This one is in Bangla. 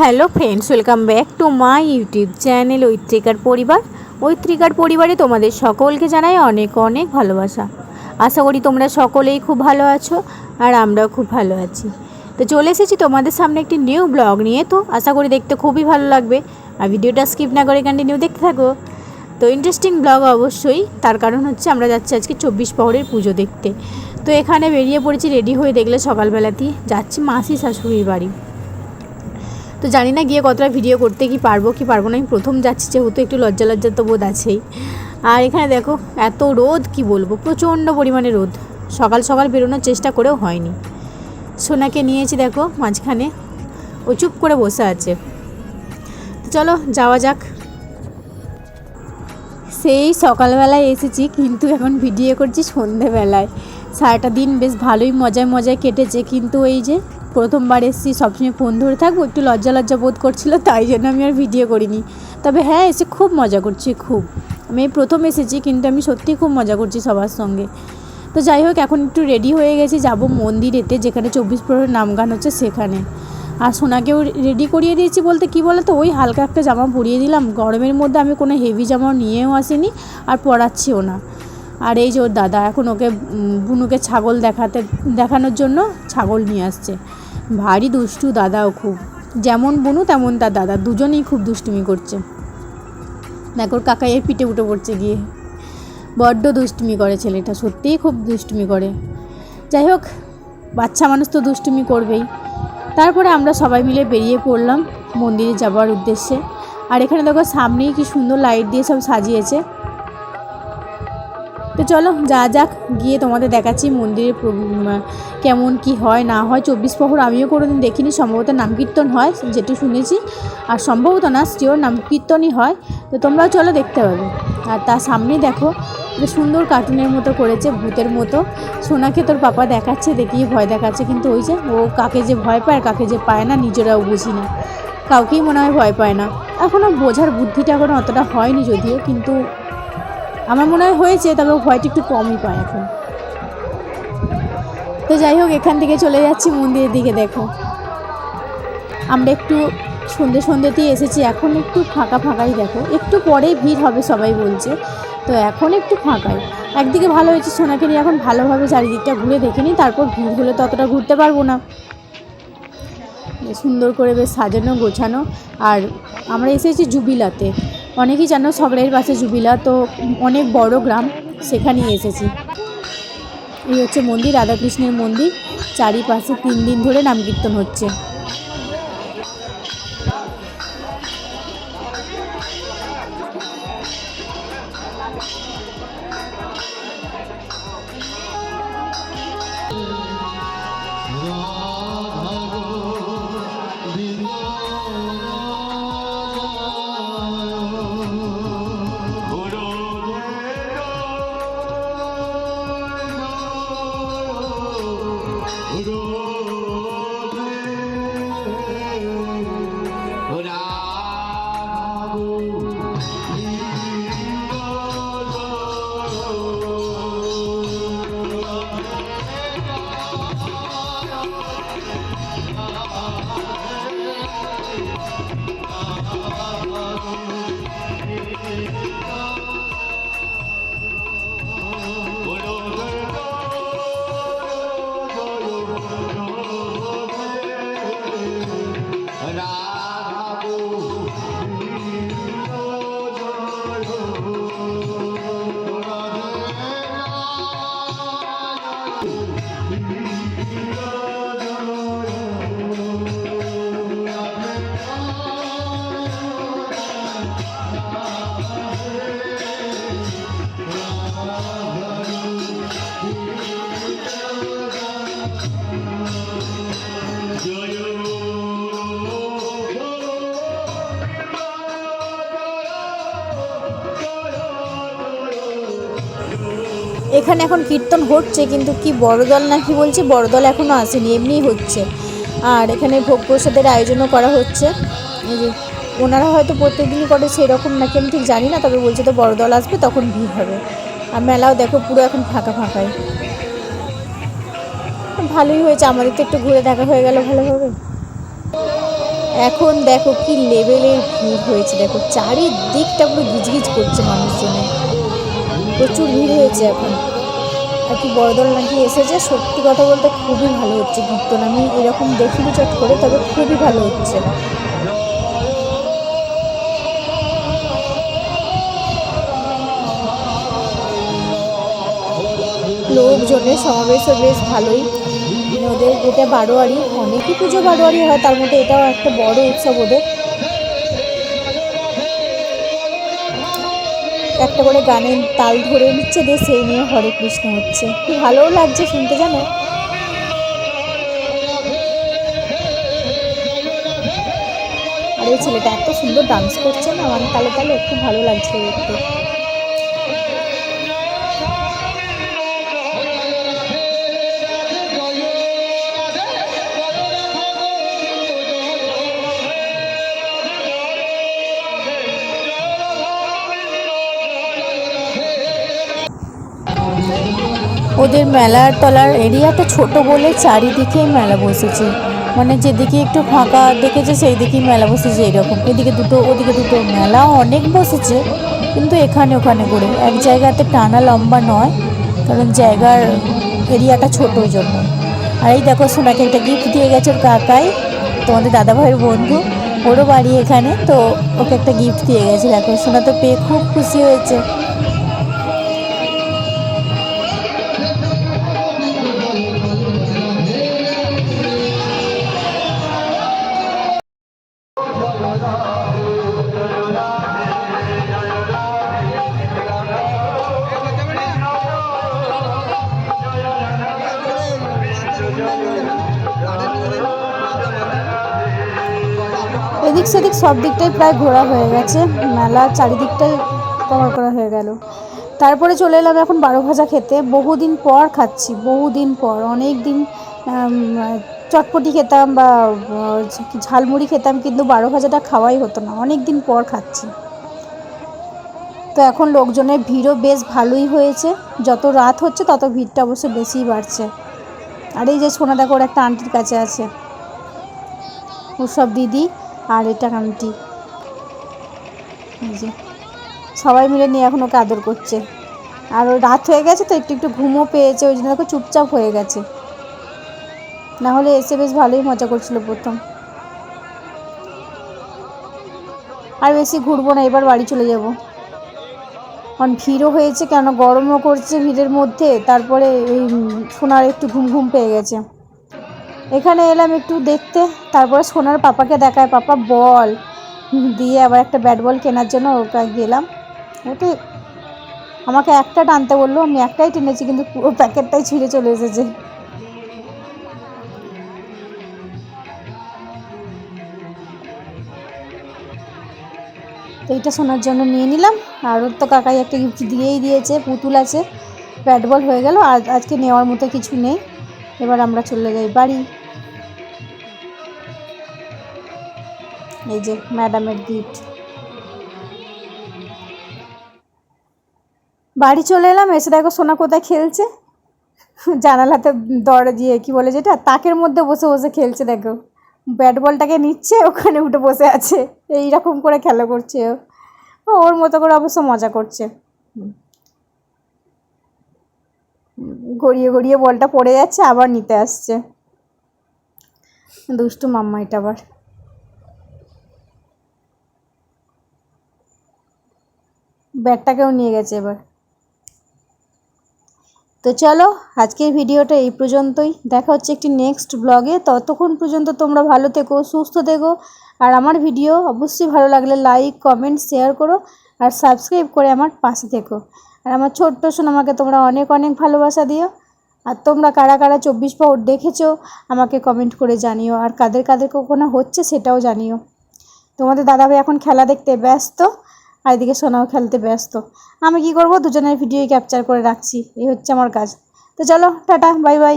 Hello friends welcome back to my YouTube channel ঐত্রিকার পরিবার ঐত্রিকার পরিবারে তোমাদের সকলকে জানাই অনেক অনেক ভালোবাসা। আশা করি তোমরা সকলেই খুব ভালো আছো আর আমরাও খুব ভালো আছি। তো চলে এসেছি তোমাদের সামনে একটি নিউ ব্লগ নিয়ে। তো আশা করি দেখতে খুবই ভালো লাগবে। আর ভিডিওটা স্কিপ না করে কন্টিনিউ দেখতে থাকো। তো ইন্টারেস্টিং ব্লগ অবশ্যই। তার কারণ হচ্ছে আমরা যাচ্ছি আজকে চব্বিশ পহরের পুজো দেখতে। তো এখানে বেরিয়ে পড়েছি রেডি হয়ে দেখলে সকালবেলাতেই। যাচ্ছি মাসি শাশুড়ির বাড়ি। তো জানি না গিয়ে কতটা ভিডিও করতে কি পারব কি পারব না। আমি প্রথম যাচ্ছি, যেহেতু একটু লজ্জা লজ্জা তো বোধ আছেই। আর এখানে দেখো, এত রোদ, কি বলব? প্রচণ্ড পরিমাণে রোদ। সকাল সকাল বেরোনোর চেষ্টা করেও হয়নি। সোনাকে নিয়েছি দেখো, মাঝখানে। ও চুপ করে বসে আছে। তো চলো, যাওয়া যাক। সেই সকালবেলায় এসেছি, কিন্তু এখন ভিডিও করছি সন্ধেবেলায়। সারাটা দিন বেশ ভালোই মজায় মজায় কেটেছে, কিন্তু এই যে প্রথমবার এসেছি, সবসময় ফোন ধরে থাকব, একটু লজ্জা লজ্জা বোধ করছিল, তাই জন্য আমি আর ভিডিও করিনি। তবে হ্যাঁ এসে খুব মজা করছি, খুব। আমি প্রথম এসেছি, কিন্তু আমি সত্যিই খুব মজা করছি সবার সঙ্গে। তো যাই হোক, এখন একটু রেডি হয়ে গেছি, যাব মন্দিরেতে, যেখানে চব্বিশ প্রহরের নাম গান হচ্ছে সেখানে। আর সোনাকেও রেডি করিয়ে দিয়েছি বলতে, কি বলো তো ওই হালকা একটা জামা পরিয়ে দিলাম। গরমের মধ্যে আমি কোনো হেভি জামা নিয়েও আসিনি, আর পরাচ্ছিও না। আর এই যে ওর দাদা, এখন ওকে বুনুকে ছাগল দেখাতে, দেখানোর জন্য ছাগল নিয়ে আসছে। ভারী দুষ্টু দাদাও খুব। যেমন বুনু, তেমন তার দাদা। দুজনেই খুব দুষ্টুমি করছে। দেখো, ওর কাকাইয়ের পিঠে উঠে পড়ছে গিয়ে। বড্ড দুষ্টুমি করে ছেলেটা, সত্যিই খুব দুষ্টুমি করে। যাই হোক, বাচ্চা মানুষ তো দুষ্টুমি করবেই। তারপরে আমরা সবাই মিলে বেরিয়ে পড়লাম। মন্দিরে যাওয়ার উদ্দেশ্যে। আর এখানে দেখো, সামনেই কি সুন্দর লাইট দিয়ে সব সাজিয়েছে। চলো, যা যাক, গিয়ে তোমাদের দেখাচ্ছি মন্দিরে কেমন কি হয়, না হয়। চব্বিশ প্রহর আমিও কোনোদিন দেখিনি, সম্ভবত নাম কীর্তন হয়, যেটু শুনেছি। আর সম্ভবত না শিওর নাম কীর্তনই হয়। তো তোমরাও চলো দেখতে পাবে। আর তার সামনেই দেখো সুন্দর কার্টুনের মতো করেছে, ভূতের মতো। সোনাকে তোর পাপা দেখাচ্ছে দেখিয়ে ভয় দেখাচ্ছে। কিন্তু ওই যে, ও কাকে যে ভয় পায়, কাকে যে পায় না, নিজেরাও বুঝি না। কাউকেই মনে হয় ভয় পায় না। এখনও বোঝার বুদ্ধিটা এখনও অতটা হয়নি যদিও, কিন্তু আমার মনে হয় হয়েছে, তবে ভয়টা একটু কমই পায় এখন। তো যাই হোক, এখান থেকে চলে যাচ্ছি, মন্দিরের দিকে দেখো। আমরা একটু সন্ধে সন্ধ্যেতেই এসেছি, এখন একটু ফাঁকা ফাঁকাই দেখো। একটু পরেই ভিড় হবে, সবাই বলছে। তো এখন একটু ফাঁকাই। একদিকে ভালো হয়েছে সোনাকে নিয়ে এখন ভালোভাবে চারিদিকটা ঘুরে দেখে নিই, তারপর ভিড় হলে তো অতটা ঘুরতে পারব না। সুন্দর করে বেশ সাজানো, গোছানো। আর আমরা এসেছি জুবিলাতে। অনেকেই জানো সগড়ের পাশে জুবিলা, তো অনেক বড় গ্রাম, সেখানেই এসেছি। এই হচ্ছে মন্দির, রাধাকৃষ্ণের মন্দির। চারিপাশে তিন দিন ধরে নাম কীর্তন হচ্ছে। এখানে এখন কীর্তন হচ্ছে, কিন্তু কি বড় দল না কি বলছে, বড় দল এখনও আসেনি, এমনিই হচ্ছে। আর এখানে ভোগ প্রসাদের আয়োজনও করা হচ্ছে। এই যে ওনারা হয়তো প্রত্যেকদিনই করে সেরকম নাকি, আমি ঠিক জানি না, তবে বলছে তো বড় দল আসবে, তখন ভিড় হবে। আর মেলাও দেখো পুরো এখন ফাঁকা ফাঁকাই। ভালোই হয়েছে, আমাদের তো একটু ঘুরে দেখা হয়ে গেল ভালোভাবে এখন দেখো কি লেভেলের ভিড় হয়েছে, দেখো চারিদিকটা পুরো গিজগিজ করছে মানুষজনে প্রচুর ভিড় হয়েছে এখন। আর কি বড়দল নাকি এসেছে, সত্যি কথা বলতে খুবই ভালো হচ্ছে কীর্তন। আমি এরকম দেখিনি চট করে, তবে খুবই ভালো হচ্ছে। লোকজনের সমাবেশও বেশ ভালোই। ওদের এটা বারোয়ারি, অনেকই পুজো বারোয়ারি হয়, তার মধ্যে এটাও একটা বড় উৎসব ওদের। একটা করে গানের তাল ধরে নিচ্ছে, দিয়ে সেই নিয়ে হরে কৃষ্ণ হচ্ছে। খুব ভালোও লাগছে শুনতে জানো আর এই ছেলেটা এত সুন্দর ডান্স করছে না আমার তালে তালে খুব ভালো লাগছে দেখতে ওদের মেলার তলার এরিয়াটা ছোট বলে চারিদিকেই মেলা বসেছে। মানে যেদিকে একটু ফাঁকা দেখেছে সেই দিকেই মেলা বসেছে এরকম। এদিকে দুটো, ওদিকে দুটো মেলা অনেক বসেছে, কিন্তু এখানে ওখানে করে। এক জায়গাতে টানা লম্বা নয়, কারণ জায়গার এরিয়াটা ছোট ওই জন্য। আর এই দেখো, সোনাকে একটা গিফট দিয়ে গেছে ওর কাকাই, তোমাদের দাদাভাইয়ের বন্ধু। ওরও বাড়ি এখানে, তো ওকে একটা গিফট দিয়ে গেছে। দেখো, সোনা তো পেয়ে খুব খুশি হয়েছে। এদিক সেদিক সব দিকটাই প্রায় ঘোরা হয়ে গেছে। মেলা চারিদিকটাই কভার করা হয়ে গেল। তারপরে চলে এলাম এখন বারো ভাজা খেতে। বহুদিন পর খাচ্ছি, বহুদিন পর। অনেক দিন চটপটি খেতাম বা ঝালমুড়ি খেতাম, কিন্তু বারো ভাজাটা খাওয়াই হতো না। অনেক দিন পর খাচ্ছি। তো এখন লোকজনের ভিড়ও বেশ ভালোই হয়েছে। যত রাত হচ্ছে, তত ভিড়টা অবশ্য বেশিই বাড়ছে। আর এই যে সোনা দেখো একটা আন্টির কাছে আছে। সব দিদি আর এটা আন্টি সবাই মিলে নিয়ে এখন ওকে আদর করছে। আর ওই রাত হয়ে গেছে তো, একটু একটু ঘুমও পেয়েছে, ওই জন্য চুপচাপ হয়ে গেছে। না হলে এসে বেশ ভালোই মজা করছিল প্রথম। আর বেশি ঘুরবো না, এবার বাড়ি চলে যাব। কারণ ভিড়ও হয়েছে, কেন গরমও করছে ভিড়ের মধ্যে, তারপরে এই সোনার একটু ঘুম ঘুম পেয়ে গেছে। এখানে এলাম একটু দেখতে, তারপরে সোনার পাপাকে দেখায়, পাপা, বল। দিয়ে আবার একটা ব্যাট বল কেনার জন্য ওটা গেলাম। ওতে আমাকে একটা টানতে বলল, আমি একটাই টেনেছি, কিন্তু পুরো প্যাকেটটাই ছিঁড়ে চলে এসেছে। তো এইটা শোনার জন্য নিয়ে নিলাম। আর ওর তো কাকাই একটা গিফট দিয়েই দিয়েছে, পুতুল আছে, ব্যাট বল হয়ে গেল। আজ, আজকে নেওয়ার মতো কিছু নেই। এবার আমরা চলে যাই বাড়ি। এই যে ম্যাডামের গিফট। বাড়ি চলে এলাম, এসে দেখো সোনা কোথায় খেলছে। জানালাতে দরজা দিয়ে কী বলে যেটা, তাকের মধ্যে বসে বসে খেলছে দেখো। ব্যাট বলটাকে নিচ্ছে, ওখানে উঠে বসে আছে। এইরকম করে খেলা করছে ও, ওর মতো করে অবশ্য মজা করছে। গড়িয়ে গড়িয়ে বলটা পড়ে যাচ্ছে, আবার নিতে আসছে। দুষ্টু মাম্মা এটা আবার। ব্যাটটাকেও নিয়ে গেছে এবার। তো চলো, আজকের ভিডিওটা এই পর্যন্তই। দেখা হচ্ছে একটি নেক্সট ব্লগে ততক্ষণ পর্যন্ত তোমরা ভালো থেকো, সুস্থ থেকো। আর আমার ভিডিও অবশ্যই ভালো লাগলে লাইক কমেন্ট শেয়ার করো। আর সাবস্ক্রাইব করে আমার পাশে থেকো। আর আমার ছোট্ট সোনামাকে তোমরা অনেক অনেক ভালোবাসা দিও। আর তোমরা কারা কারা চব্বিশ পাউট দেখেছ, আমাকে কমেন্ট করে জানিও। আর কাদের কাদের কখনো হচ্ছে সেটাও জানিও। তোমাদের দাদাভাই এখন খেলা দেখতে ব্যস্ত। আর এদিকে সোনাও খেলতে ব্যস্ত। আমি কি করব? দুজনের ভিডিও ক্যাপচার করে রাখছি। এই হচ্ছে আমার কাজ। তো চলো, টাটা বাই বাই